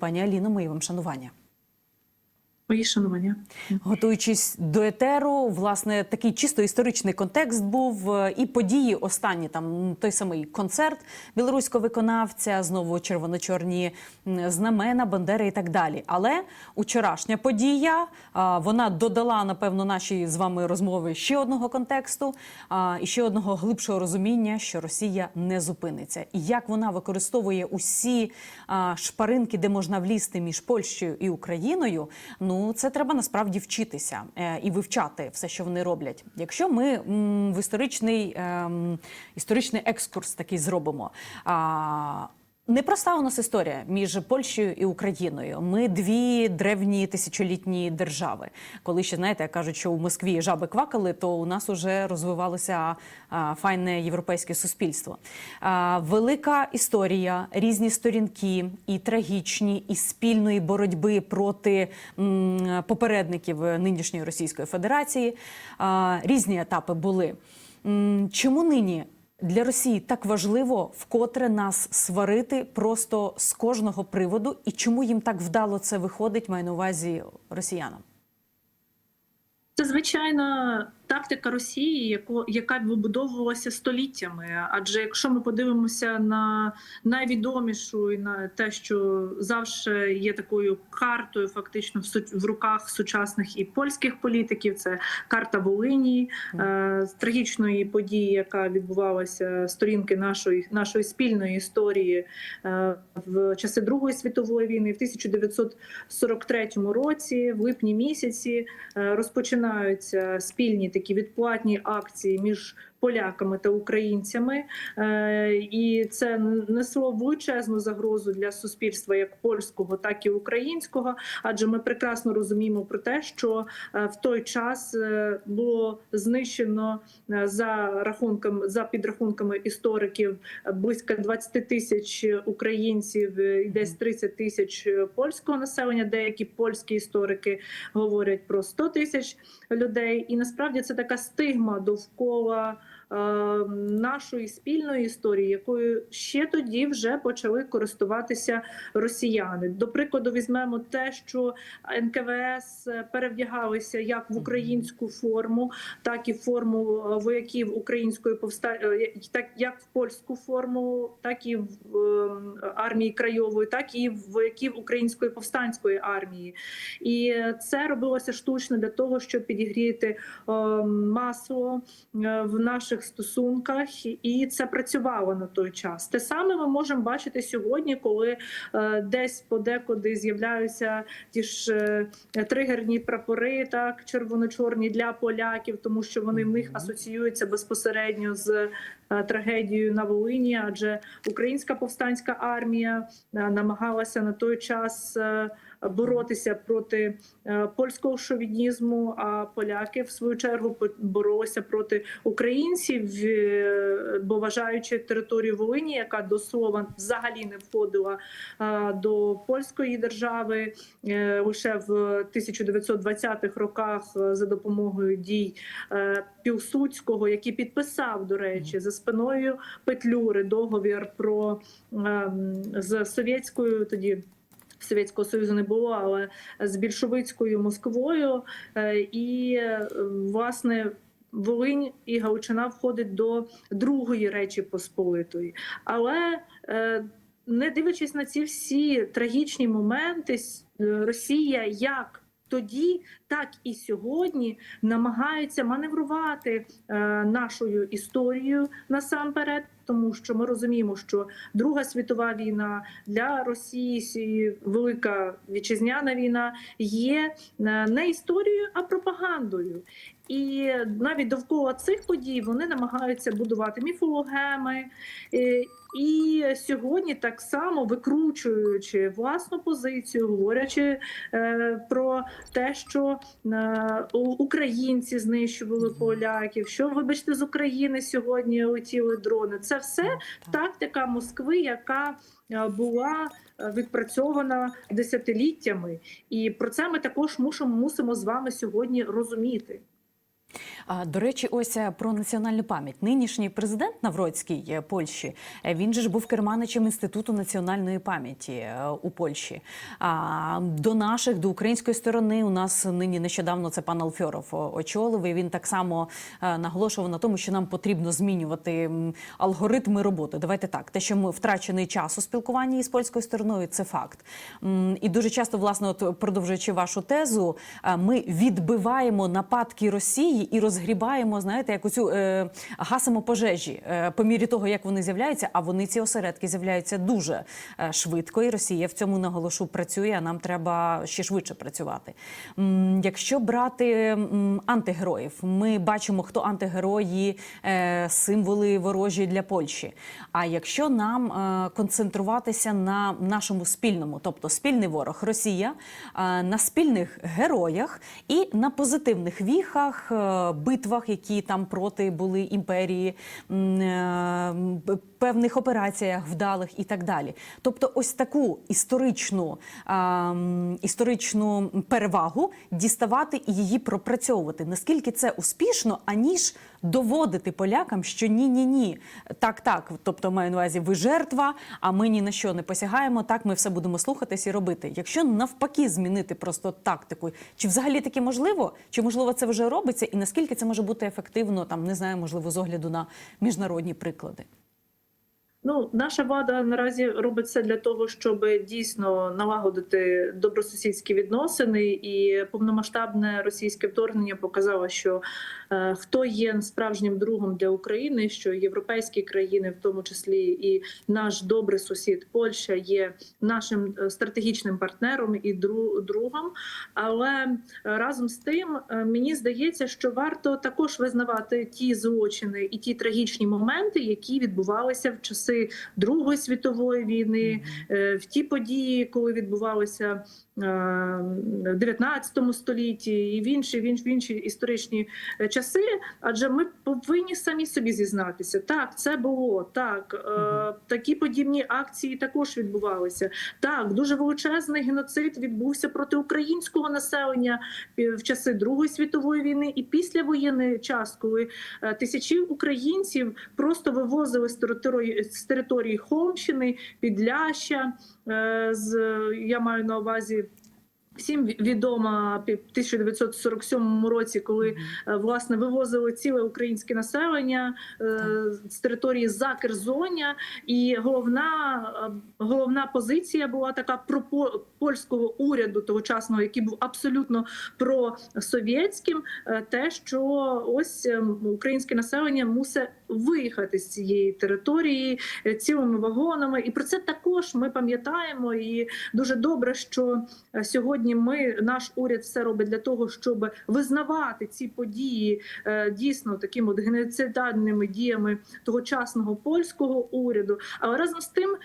Пані Аліно, мої вам шанування. Мої шанування. Готуючись до етеру, власне, такий чисто історичний контекст був е, і події останні там той самий концерт білоруського виконавця, знову червоно-чорні знамена, бандери і так далі. Але учорашня подія вона додала напевно нашій з вами розмови ще одного контексту і ще одного глибшого розуміння, що Росія не зупиниться, і як вона використовує усі шпаринки, де можна влізти між Польщею і Україною. Ну це треба насправді вчитися е, і вивчати все, що вони роблять. Якщо ми в історичний, ем, історичний екскурс такий зробимо. Непроста у нас історія між Польщею і Україною. Ми дві древні тисячолітні держави. Коли ще знаєте, кажуть, що у Москві жаби квакали, то у нас уже розвивалося файне європейське суспільство. Велика історія, різні сторінки, і трагічні, і спільної боротьби проти попередників нинішньої Російської Федерації. Різні етапи були. Чому нині? Для Росії так важливо вкотре нас сварити просто з кожного приводу, і чому їм так вдало це виходить, маю на увазі росіянам? Це звичайна тактика Росії, яка вибудовувалася століттями. Адже якщо ми подивимося на найвідомішу і на те, що завжди є такою картою, фактично в, в руках сучасних і польських політиків, це карта Волині, е, з трагічної події, яка відбувалася сторінки нашої нашої спільної історії е, в часи Другої світової війни, в 1943 році, в липні місяці, е, розпочинаються спільні такі відплатні акції між поляками та українцями, Е, і це несло величезну загрозу для суспільства як польського, так і українського. Адже ми прекрасно розуміємо про те, що е, в той час е, було знищено за рахунком за підрахунками істориків близько 20 тисяч українців і десь 30 тисяч польського населення. Деякі польські історики говорять про 100 тисяч людей, і насправді це така стигма довкола нашої спільної історії, якою ще тоді вже почали користуватися росіяни. До прикладу, візьмемо те, що НКВС перевдягалися як в українську форму, так і в форму е, вояків української повста... е, так як в польську форму, так і в е, армії краєвої, так і в вояків української повстанської армії. І це робилося штучно для того, щоб підігріти е, масло е, в наших стосунках, і це працювало на той час. Те саме ми можемо бачити сьогодні, коли е, десь подекуди з'являються ті ж е, тригерні прапори, так червоно-чорні для поляків, тому що вони в них асоціюються безпосередньо з е, трагедією на Волині, адже українська повстанська армія намагалася на той час. Боротися проти е, польського шовінізму, а поляки в свою чергу боролися проти українців, е, бо вважаючи територію Волині, яка до слова взагалі не входила е, до польської держави, лише в 1920-х роках за допомогою дій Пілсудського, який підписав, до речі, за спиною Петлюри договір про ем, з совєтською тоді. Совєтського союзу не було, але з більшовицькою Москвою, Е, і е, власне Волинь і Галичина входить до другої речі Посполитої. Але е, не дивлячись на ці всі трагічні моменти, Росія як тоді, так і сьогодні намагається маневрувати е, нашою історією насамперед, тому що ми розуміємо, що Друга світова війна для Росії велика вітчизняна війна є е, не історією, а пропагандою. І навіть довкола цих подій вони намагаються будувати міфологеми. І сьогодні так само викручуючи власну позицію, говорячи е, про те, що е, українці знищували поляків, що вибачте з України сьогодні летіли дрони. Це все тактика Москви, яка е, була відпрацьована десятиліттями, і про це ми також мусимо, мусимо з вами сьогодні розуміти. До речі, ось е, про національну пам'ять. Нинішній президент Навроцький е, Польщі е, він же ж був керманичем інституту національної пам'яті у Польщі. А до наших, до української сторони, у нас нині нещодавно це пан Алфьоров очолив. і Він так само наголошував на тому, що нам потрібно змінювати алгоритми роботи. Давайте так, те, що ми втрачений час у спілкуванні із польською стороною, це факт. І дуже часто, власне, от продовжуючи вашу тезу, ми відбиваємо нападки Росії і розгрібаємо, знаєте, як оцю е, гасимо пожежі е, по мірі того, як вони з'являються. А вони ці осередки з'являються дуже е, швидко. І Росія в цьому наголошу працює. А нам треба ще швидше працювати. М, Якщо брати м, антигероїв, ми бачимо, хто антигерої, е, символи ворожі для Польщі. А якщо нам е, концентруватися на нашому спільному, тобто спільний ворог Росія, е, на спільних героях і на позитивних віхах, е, битвах, які там проти були імперії, е, певних операціях вдалих і так далі. Тобто, ось таку історичну, історичну перевагу діставати і її пропрацьовувати. Наскільки це успішно, аніж доводити полякам, що ні, ні, ні, так, так. Тобто, маю на увазі, ви жертва, а ми ні на що не посягаємо. Так, ми все будемо слухатись і робити. Якщо навпаки змінити просто тактику, чи взагалі таке можливо, чи можливо це вже робиться, і наскільки це може бути ефективно, там не знаю, можливо, з огляду на міжнародні приклади. Ну, наша влада наразі робить все для того, щоб дійсно налагодити добросусідські відносини, і повномасштабне російське вторгнення показало, що е, хто є справжнім другом для України, що європейські країни, в тому числі і наш добрий сусід Польща, є нашим е, стратегічним партнером і дру- другом. Але разом з тим е, мені здається, що варто також визнавати ті злочини і ті трагічні моменти, які відбувалися в часи Другої світової війни, е, в ті події, коли відбувалися е, в 19 столітті і в інші, в інші, в інші історичні е, часи. Адже ми повинні самі собі зізнатися. Так, це було так. Такі подібні акції також відбувалися. Так, дуже величезний геноцид відбувся проти українського населення в часи Другої світової війни і післявоєнний час, коли тисячі українців просто вивозили з території з території Холмщини, Підляща. е, З я маю на увазі. Всім відома пі- 1947 році, коли е, власне вивозили ціле українське населення е, з території Закерзоня, і головна головна позиція була така про польського уряду тогочасного, який був абсолютно просовєтським, те, що ось е, українське населення мусить виїхати з цієї території е, цілими вагонами, і про це також ми пам'ятаємо. І дуже добре, що е, сьогодні ми наш уряд все робить для того, щоб визнавати ці події е, дійсно такими от геноцидальними діями тогочасного польського уряду. Але разом з тим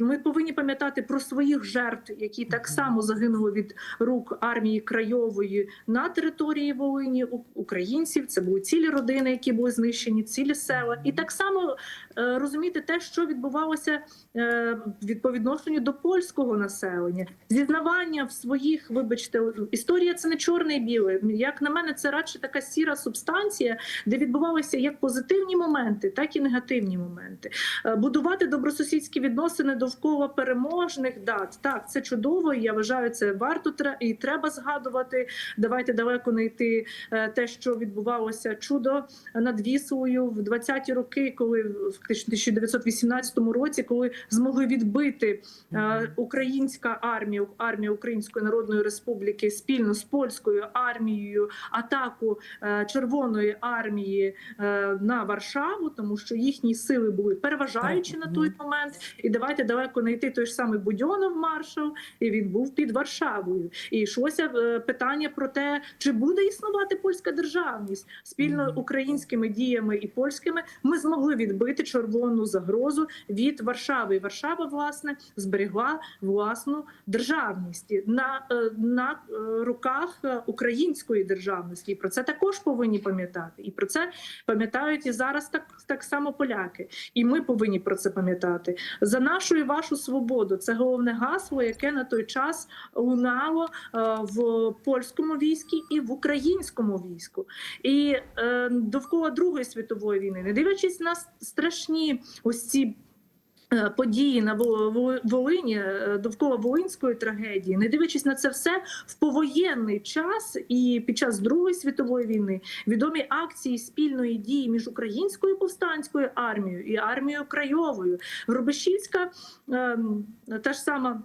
ми повинні пам'ятати про своїх жертв, які так само загинули від рук армії крайової на території Волині українців. Це були цілі родини, які були знищені, цілі села, і так само розуміти те, що відбувалося е, від по відношенню до польського населення, зізнавання в своїх, вибачте, історія це не чорне і біле. Як на мене, це радше така сіра субстанція, де відбувалися як позитивні моменти, так і негативні моменти. Е, Будувати добросусідські відносини довкола переможних дат. Так, це чудово. і Я вважаю, це варто і треба згадувати. Давайте далеко не йти е, те, що відбувалося чудо над Віслою в 20-ті роки, коли в 1918 році, коли змогли відбити е, українська армія, армія Української Народної Республіки спільно з польською армією атаку е, Червоної армії е, на Варшаву, тому що їхні сили були переважаючі на той момент. І давайте далеко не йти той ж самий Будьонов маршал, і він був під Варшавою. І йшлося питання про те, чи буде існувати польська державність спільно українськими діями і польськими. Ми змогли відбити червону загрозу від Варшави. І Варшава власне зберегла власну державність на, е, на е, руках української державності. І про це також повинні пам'ятати. І про це пам'ятають і зараз так, так само поляки. І ми повинні про це пам'ятати. За нашу і вашу свободу це головне гасло, яке на той час лунало е, в польському війську і в українському війську. І довкола Другої світової війни, не дивлячись на страшні ось ці. е, Події на Во- Во- Волині е, довкола Волинської трагедії, не дивлячись на це все в повоєнний час і під час Другої світової війни відомі акції спільної дії між українською повстанською армією і армією Крайовою. Грубишівська ем, та ж сама.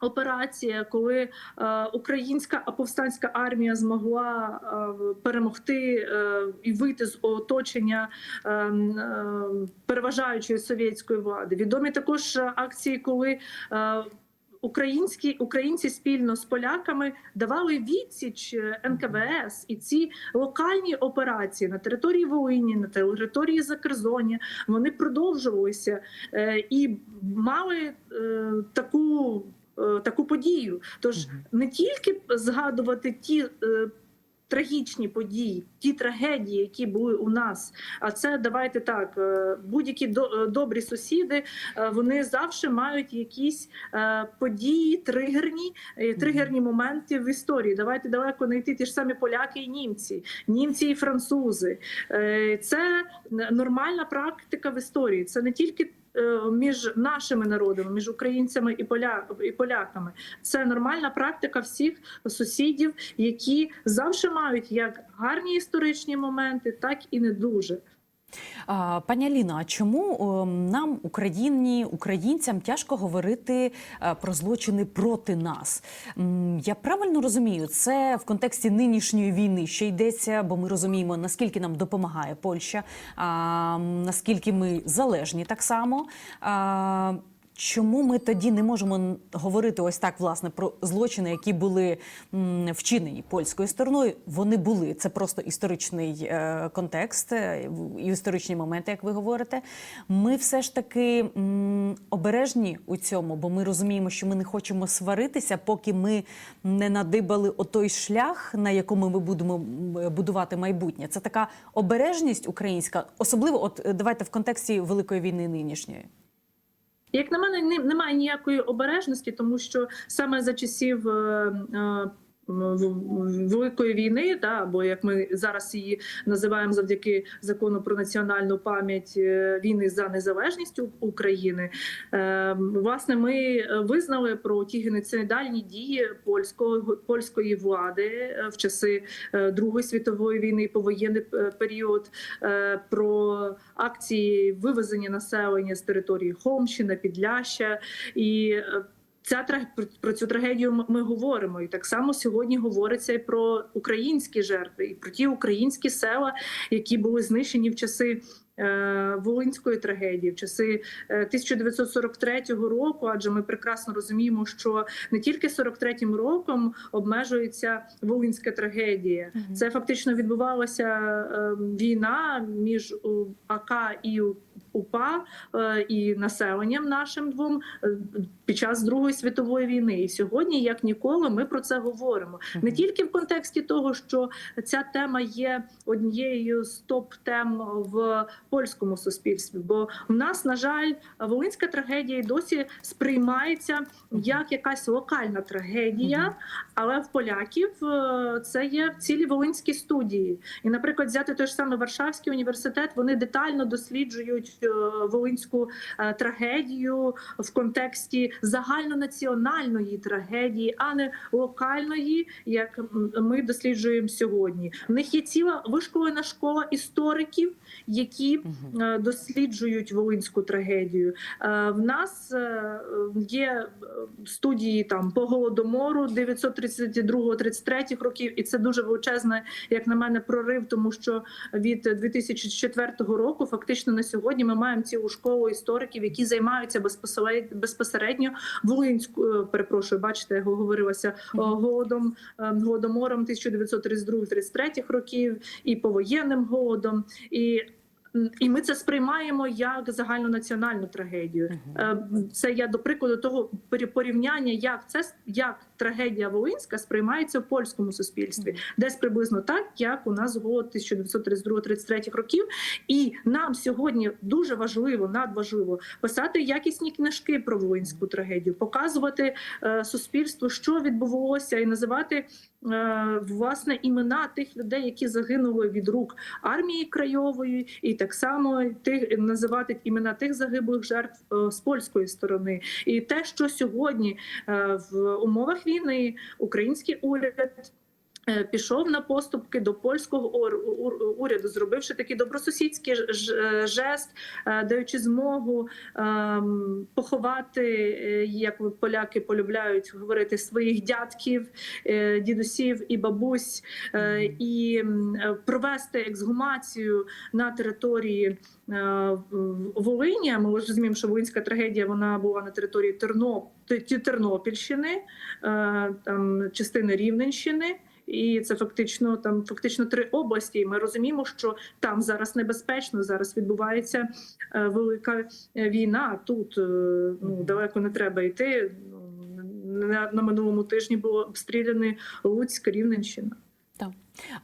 Операція, коли е, українська повстанська армія змогла е, перемогти е, і вийти з оточення е, е, переважаючої совєтської влади. Відомі також акції, коли е, Українські українці спільно з поляками давали відсіч НКВС, і ці локальні операції на території Волині, на території Закерзоння, вони продовжувалися е, і мали е, таку, е, таку подію. Тож не тільки згадувати ті. е, Трагічні події, ті трагедії, які були у нас. А це давайте так: е, будь-які до- е, добрі сусіди, е, вони завжди мають якісь е, події, тригерні, е, тригерні моменти в історії. Давайте далеко не йти ті ж самі поляки і німці, німці і французи. Е, Це нормальна практика в історії. Це не тільки. Е, Між нашими народами, між українцями і поля і поляками, це нормальна практика всіх сусідів, які завжди мають як гарні історичні моменти, так і не дуже. Пані Аліна, а чому нам, Україні, українцям, тяжко говорити е, про злочини проти нас? Я правильно розумію, це в контексті нинішньої війни ще йдеться, бо ми розуміємо, наскільки нам допомагає Польща, наскільки ми залежні так само. Чому ми тоді не можемо говорити ось так власне про злочини, які були вчинені польською стороною? Вони були це просто історичний е, контекст е, і історичні моменти, як ви говорите. Ми все ж таки обережні у цьому, бо ми розуміємо, що ми не хочемо сваритися, поки ми не надибали отой шлях, на якому ми будемо будувати майбутнє. Це така обережність українська, особливо, от давайте в контексті великої війни нинішньої. Як на мене, не- немає ніякої обережності, тому що саме за часів. Е, е, в- Великої війни, та або як ми зараз її називаємо завдяки закону про національну пам'ять е, війни за незалежність України. Е, Власне, ми визнали про ті геноцидальні дії польського польської влади е, в часи е, Другої світової війни, повоєнний е, період, е, про акції вивезення населення з території Хомщини, Підляща і. Ця про- цю трагедію ми- говоримо, і так само сьогодні говориться і про українські жертви, і про ті українські села, які були знищені в часи Волинської трагедії, в часи е, 1943 року. Адже ми прекрасно розуміємо, що не тільки 43-м роком обмежується Волинська трагедія. Це фактично відбувалася е, війна між АК і УПА е, і населенням нашим двом е, під час Другої світової війни. І сьогодні, як ніколи, ми про це говоримо не тільки в контексті того, що ця тема є однією з топ-тем в польському суспільстві. Бо в нас, на жаль, волинська трагедія досі сприймається як якась локальна трагедія, але в поляків е, це є цілі волинські студії. І, наприклад, взяти той ж самий Варшавський університет, вони детально досліджують е, волинську е, трагедію в контексті загальнонаціональної трагедії, а не локальної, як ми досліджуємо сьогодні. В них є ціла вишколена школа істориків, які досліджують волинську трагедію. Е, В нас е, є е, студії там по голодомору 932-33 років, і це дуже величезний, як на мене, прорив, тому що від 2004 року фактично на сьогодні ми маємо цілу школу істориків, які займаються безпосередньо волинською. Перепрошую, бачите, я говорилася голодом е, голодомором 1932-33 років і повоєнним голодом. І І ми це сприймаємо як загальнонаціональну трагедію. Е, Це я до прикладу того порі- порівняння, як це як трагедія Волинська сприймається в польському суспільстві, десь приблизно так, як у нас голод 1932-33 років. І нам сьогодні дуже важливо, надважливо писати якісні книжки про Волинську трагедію, показувати е, суспільству, що відбувалося, і називати е, власне імена тих людей, які загинули від рук армії крайової, і так само тих називати імена тих загиблих жертв е, з польської сторони. І те, що сьогодні е, в умовах війни український уряд. Е, Пішов на поступки до польського уряду, зробивши такий добросусідський е, жест, е, даючи змогу ем, поховати, як поляки полюбляють говорити, своїх дядків, е, дідусів і бабусь, і провести ексгумацію на території Волині. Ми розуміємо, що Волинська трагедія вона була на території Терноп... Тернопільщини, е, там частини Рівненщини. І це фактично там фактично три області. І ми розуміємо, що там зараз небезпечно. Зараз відбувається е, велика е, війна. Тут е, ну далеко не треба йти. Ну на, минулому тижні було обстріляний Луцьк, Рівненщина.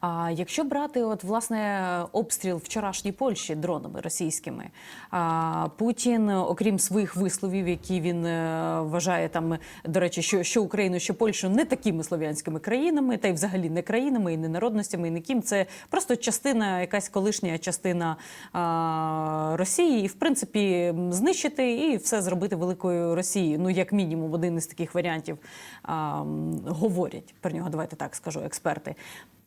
А якщо брати, от власне обстріл вчорашній Польщі дронами російськими, а, Путін, окрім своїх висловів, які він е, вважає там, до речі, що, що Україну, що Польщу не такими слов'янськими країнами, та й взагалі не країнами, і не народностями, і не ким, це просто частина, якась колишня частина а, Росії, і в принципі знищити і все зробити великою Росією. Ну як мінімум, один із таких варіантів а, говорять про нього. Давайте так скажу, експерти.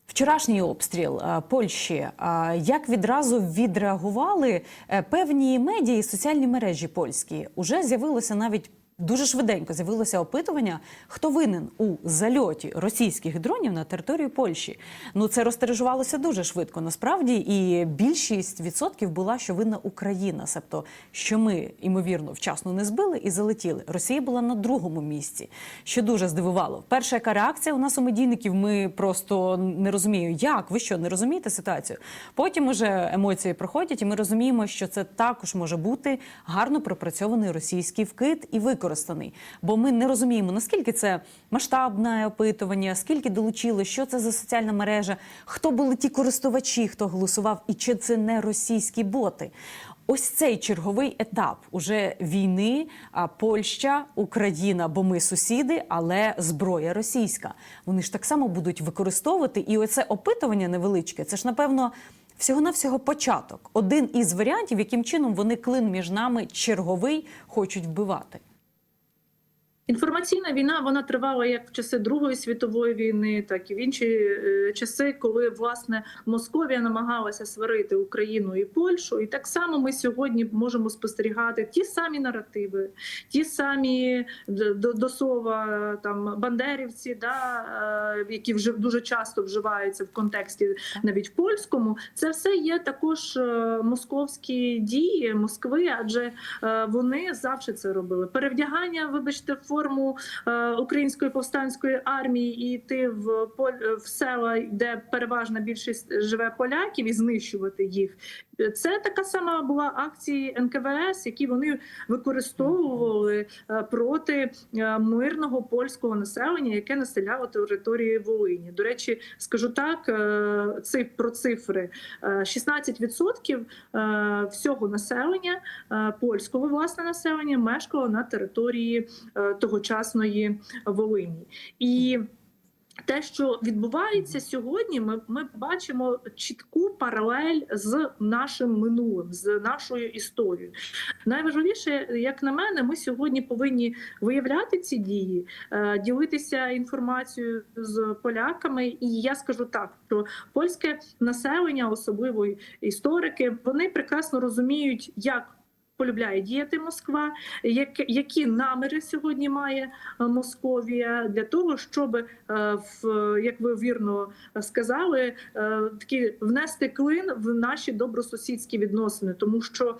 Вчорашній обстріл е, Польщі. А Як відразу відреагували е, певні медіа і соціальні мережі польські? Уже з'явилося навіть дуже швиденько з'явилося опитування, хто винен у зальоті російських дронів на територію Польщі. Ну це розтережувалося дуже швидко. Насправді, і більшість відсотків була, що винна Україна, себто що ми ймовірно вчасно не збили і залетіли. Росія була на другому місці, що дуже здивувало. Перша яка реакція у нас у медійників? Ми просто не розуміємо, як ви що не розумієте ситуацію. Потім уже емоції проходять, і ми розуміємо, що це також може бути гарно пропрацьований російський вкид і використаний. Бо ми не розуміємо, наскільки це масштабне опитування, скільки долучили, що це за соціальна мережа, хто були ті користувачі, хто голосував, і чи це не російські боти. Ось цей черговий етап уже війни а, Польща, Україна, бо ми сусіди, але зброя російська. Вони ж так само будуть використовувати. І оце опитування невеличке. Це ж напевно всього-навсього початок. Один із варіантів, яким чином вони клин між нами черговий хочуть вбивати. Інформаційна війна вона тривала як в часи Другої світової війни, так і в інші е, часи, коли власне Московія намагалася сварити Україну і Польщу. І так само ми сьогодні можемо спостерігати ті самі наративи, ті самі д- до, до слова там бандерівці, да, е, які вже дуже часто вживаються в контексті навіть польському. Це все є також е, московські дії Москви, адже е, вони завжди це робили. Перевдягання, вибачте, в форму е, української повстанської армії і йти в в села, де переважна більшість живе поляків, і знищувати їх. Це така сама була акції НКВС, які вони використовували е, проти е, мирного польського населення, яке населяло території Волині. До речі, скажу так: циф про цифри Е, 16% е, всього населення польського власне населення мешкало на території тогочасної Волині і. Те, що відбувається сьогодні, ми, ми бачимо чітку паралель з нашим минулим, з нашою історією. Найважливіше, як на мене, ми сьогодні повинні виявляти ці дії, е, ділитися інформацією з поляками. І я скажу так, що польське населення, особливо історики, вони прекрасно розуміють, як полюбляє діяти Москва, як, які наміри сьогодні має е, Московія для того, щоб е, в як ви вірно сказали, е, такі внести клин в наші добросусідські відносини, тому що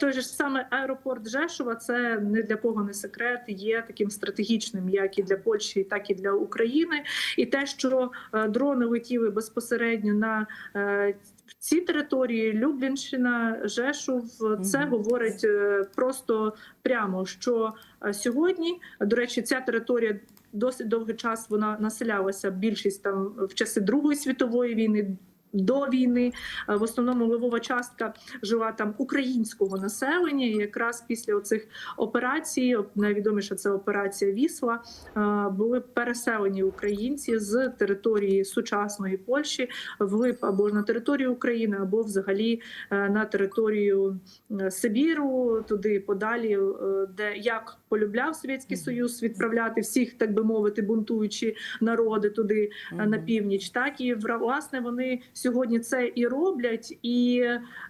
той же саме аеропорт Жешова, це не для кого не секрет, є таким стратегічним, як і для Польщі, так і для України. І те, що дрони летіли безпосередньо на ці території, Люблінщина, Жешув, це Мгм. говорить е, просто прямо, що е, сьогодні, до речі, ця територія. Досить довгий час вона населялася більшість там в часи Другої світової війни. До війни Е, в основному левова частка жила там українського населення. І якраз після оцих операцій, от найвідоміша це операція Вісла, е, були переселені українці з території сучасної Польщі вглиб або на територію України, або взагалі е, на територію Сибіру, туди подалі, де як полюбляв Совєтський Союз відправляти всіх, так би мовити, бунтуючі народи туди е, на північ, так і власне вони сьогодні це і роблять. І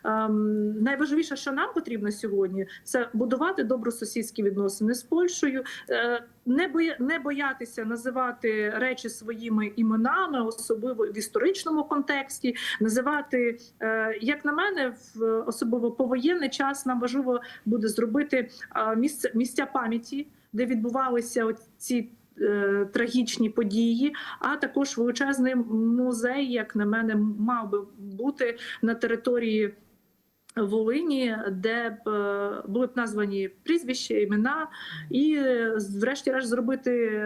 ем, найважливіше, що нам потрібно сьогодні, це будувати добросусідські відносини з Польщею, е, не боя, не боятися називати речі своїми іменами, особливо в історичному контексті, називати, е, як на мене, в особливо повоєнний час нам важливо буде зробити е, місце місця пам'яті, де відбувалися ці. е, Трагічні події, а також величезний музей, як на мене, мав би бути на території Волині, де б е, були б названі прізвища, імена, і, врешті-решт, зробити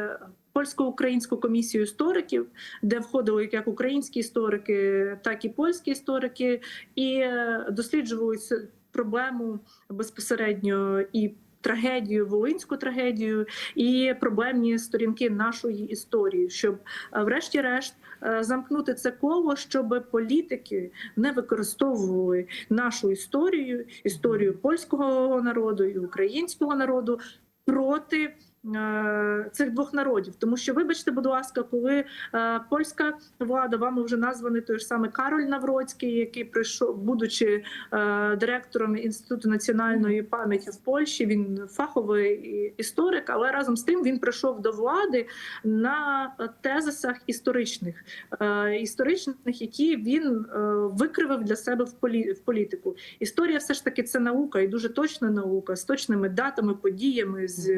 польсько-українську комісію істориків, де входили як українські історики, так і польські історики, і е, досліджували цю проблему безпосередньо і. Трагедію, волинську трагедію і проблемні сторінки нашої історії, щоб е, врешті-решт е, замкнути це коло, щоб політики не використовували нашу історію, історію польського народу і українського народу проти. Е, Цих двох народів, тому що, вибачте, будь ласка, коли е, польська влада, вами вже названий той ж самий Кароль Навроцький, який прийшов, будучи е, директором інституту національної пам'яті в Польщі, він фаховий історик, але разом з тим він прийшов до влади на тезисах історичних, історичних, які він викривив для себе в полі в політику. Історія все ж таки це наука, і дуже точна наука з точними датами, подіями, з,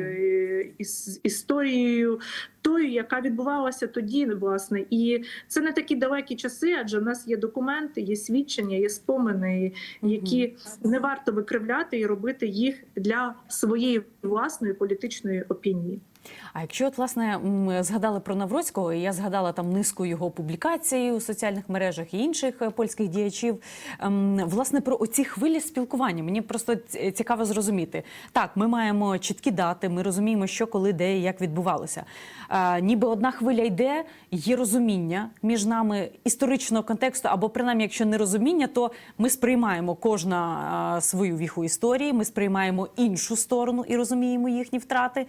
із історією. Тою, яка відбувалася тоді, власне, і це не такі далекі часи, адже в нас є документи, є свідчення, є спомини, які не варто викривляти і робити їх для своєї власної політичної опінії. А якщо от власне згадали про Навроцького, і я згадала там низку його публікацій у соціальних мережах і інших е, польських діячів, ем, власне про оці хвилі спілкування. Мені просто цікаво зрозуміти. Так, ми маємо чіткі дати, ми розуміємо, що коли, де і як відбувалося. Е, ніби одна хвиля йде, є розуміння між нами історичного контексту, або принаймні, якщо не розуміння, то ми сприймаємо кожна е, свою віху історії, ми сприймаємо іншу сторону і розуміємо їхні втрати.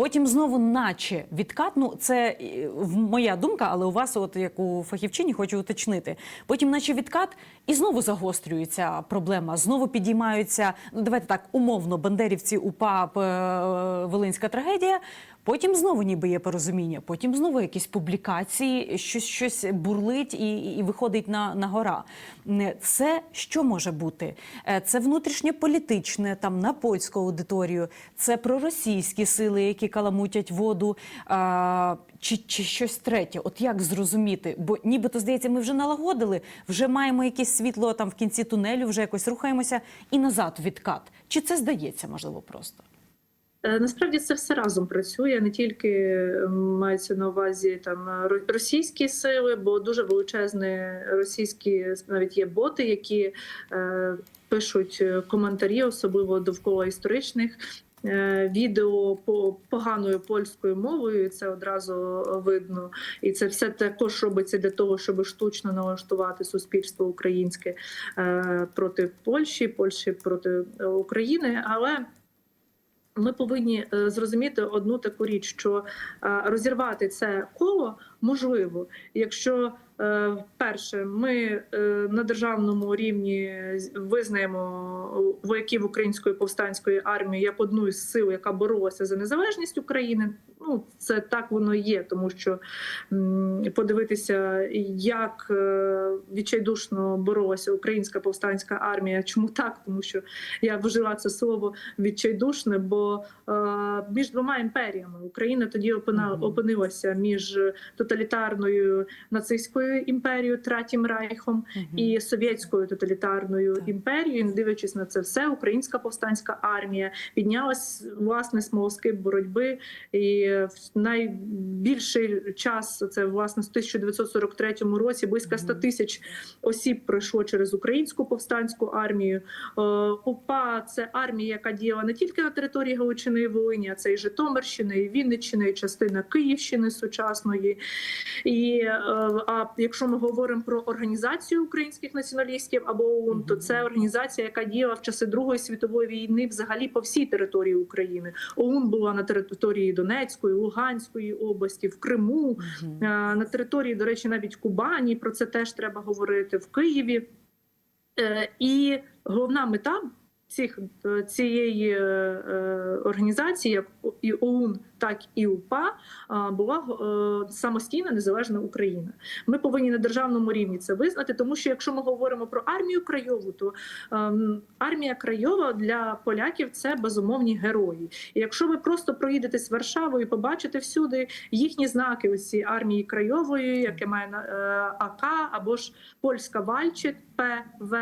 Потім знову, наче відкат, ну це е, моя думка, але у вас, от як у фахівчині, хочу уточнити. Потім, наче відкат, і знову загострюється проблема. Знову підіймаються. Ну давайте так, умовно, бандерівці, УПА, е, Волинська трагедія. Потім знову ніби є порозуміння, потім знову якісь публікації, щось щось бурлить і, і виходить на, на гора. М, Це що може бути? Е, Це внутрішньополітичне, там на польську аудиторію, це проросійські сили, які каламутять воду, а, чи, чи щось третє. От як зрозуміти? Бо нібито здається, ми вже налагодили, вже маємо якесь світло там в кінці тунелю, вже якось рухаємося і назад відкат. Чи це здається, можливо, просто? Е, Насправді це все разом працює, не тільки е, мається на увазі там російські сили, бо дуже величезні російські навіть є боти, які е, пишуть е, коментарі, особливо довкола історичних. Відео по поганою польською мовою і це одразу видно, і це все також робиться для того, щоб штучно налаштувати суспільство українське проти Польщі, Польщі проти України. Але ми повинні е, зрозуміти одну таку річ, що е, розірвати це коло можливо, якщо перше, ми е, на державному рівні визнаємо вояків української повстанської армії як одну із сил, яка боролася за незалежність України. Ну, це так воно є, тому що подивитися, як е, відчайдушно боролася українська повстанська армія. Чому так? Тому що я вжила це слово відчайдушне, бо е, між двома імперіями Україна тоді опинилася між тоталітарною нацистською імперією Третім Рейхом і совєтською тоталітарною імперією. Не дивлячись на це все, українська повстанська армія піднялась власне смолоскип боротьби. І в найбільший час це власне в 1943 році близько 100 тисяч осіб пройшло через українську повстанську армію. Е, УПА це армія, яка діяла не тільки на території Галичини і Волині, а це і Житомирщини, і Вінниччини, і частина Київщини сучасної. І е, а якщо ми говоримо про організацію українських націоналістів або ОУН, то це організація, яка діяла в часи Другої світової війни взагалі по всій території України. ОУН була на території Донецької, Луганської області, в Криму, Е, на території, до речі, навіть Кубані. Про це теж треба говорити в Києві. Е, І головна мета цих е, цієї е, е, організації, як і ОУН, так і УПА, була самостійна незалежна Україна. Ми повинні на державному рівні це визнати, тому що якщо ми говоримо про армію Крайову, то ем, армія Крайова для поляків це безумовні герої. І якщо ви просто проїдетесь Варшавою, побачите всюди їхні знаки цієї армії Крайової, яке має АК або ж польська Вальчик ПВ.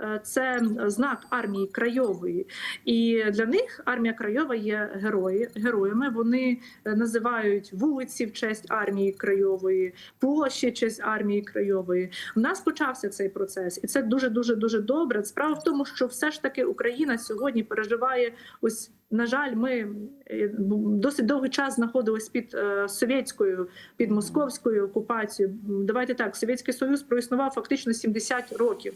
Е, Це знак армії Крайової, і для них армія Крайова є герої, героями. Вони е, називають вулиці в честь армії Крайової, площі в честь армії Крайової. У нас почався цей процес, і це дуже дуже дуже добре. Справа в тому, що все ж таки Україна сьогодні переживає ось. На жаль, ми е, досить довгий час знаходились під совєтською, під московською окупацією. Давайте так, Совєтський Союз проіснував фактично 70 років.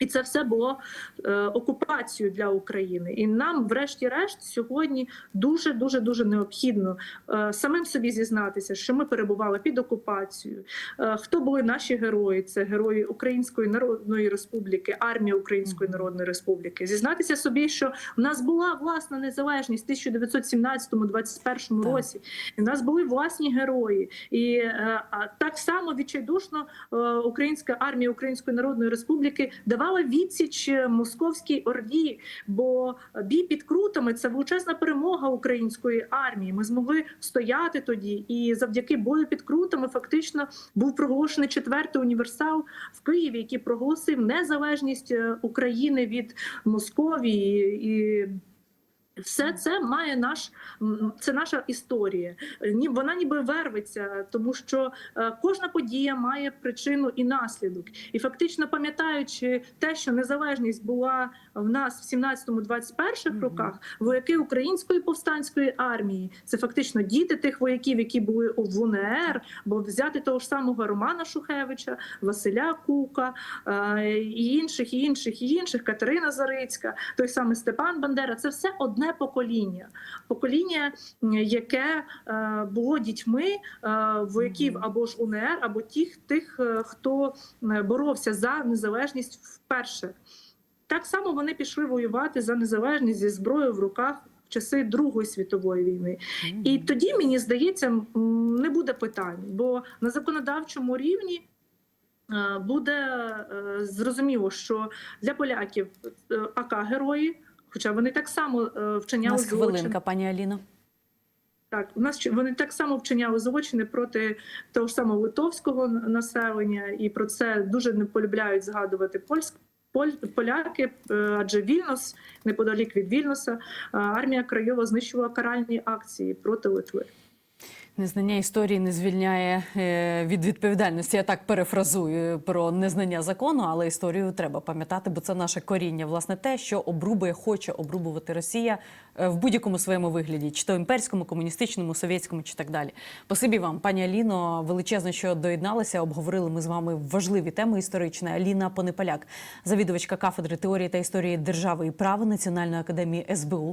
І це все було е, окупацією для України. І нам, врешті-решт, сьогодні дуже дуже дуже необхідно е, самим собі зізнатися, що ми перебували під окупацією. Е, хто були наші герої? Це герої Української Народної Республіки, армія Української Народної Республіки. Зізнатися собі, що в нас була власна незалежність в 1917-21 Так. році. І в нас були власні герої. І е, так само відчайдушно е, українська армія Української Народної Республіки давала відсіч е, московській орді. Бо бій під крутами це величезна перемога української армії. Ми змогли стояти тоді, і завдяки бою під крутами фактично був проголошений четвертий універсал в Києві, який проголосив незалежність е, України від Московії і. Все це має наш це наша історія. Ні, вона ніби верветься, тому що е, кожна подія має причину і наслідок. І фактично пам'ятаючи те, що незалежність була в нас в 17-21 Мгм. роках, вояки української повстанської армії це фактично діти тих вояків, які були в УНР, бо взяти того ж самого Романа Шухевича, Василя Кука е, і інших, і інших, і інших, Катерина Зарицька, той самий Степан Бандера. Це все одне покоління. Покоління, яке е, було дітьми е, вояків або ж УНР, або тих, тих, е, хто боровся за незалежність вперше. Так само вони пішли воювати за незалежність зі зброєю в руках в часи Другої світової війни. І тоді мені здається, не буде питань, бо на законодавчому рівні. Буде зрозуміло, що для поляків АК герої, хоча вони так само е, вчиняли нас злочин. хвилинка, пані Аліно. Так, у нас вони так само вчиняли злочини проти того ж самого литовського населення, і про це дуже не полюбляють згадувати польськ. Поляки, е, адже Вільнос, неподалік від Вільноса, е, армія Крайова знищувала каральні акції проти Литви. Незнання історії не звільняє е, від відповідальності. Я так перефразую про незнання закону, але історію треба пам'ятати, бо це наше коріння. Власне, те, що обрубує, хоче обрубувати Росія е, в будь-якому своєму вигляді, чи то імперському, комуністичному, совєтському, чи так далі. Спасибі вам, пані Аліно, величезно, що доєдналися. Обговорили ми з вами важливі теми історичні. Аліна Понеполяк, завідувачка кафедри теорії та історії держави і права Національної академії СБУ,